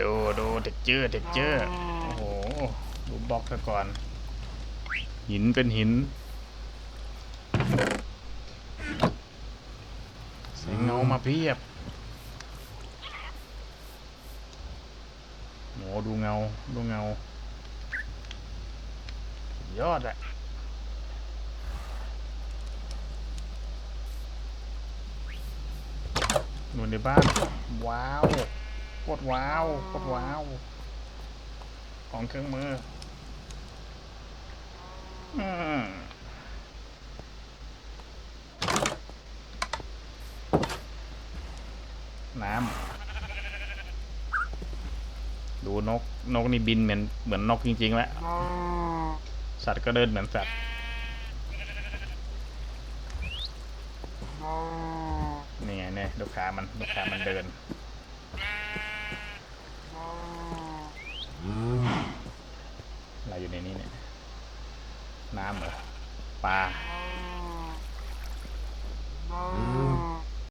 ดูดูเด็กเจอเด็กเจอโอ้โหดูบล็อกซะก่อน หินเป็นหินเสียงเงามาเพียบโหดูเงาดูเงายอดอะหนูในบ้าน ว้าว โคตรว้าวโคตรว้าว ของเครื่องมืออืมน้ำ ดูนก นกนี่บินเหมือนเหมือนนกจริงๆแล้ว สัตว์ก็เดินเหมือนสัตว์ นี่ไงเนี่ยลูกค้ามันลูกค้ามันเดิน เนี่ย น้ำเหรอปลา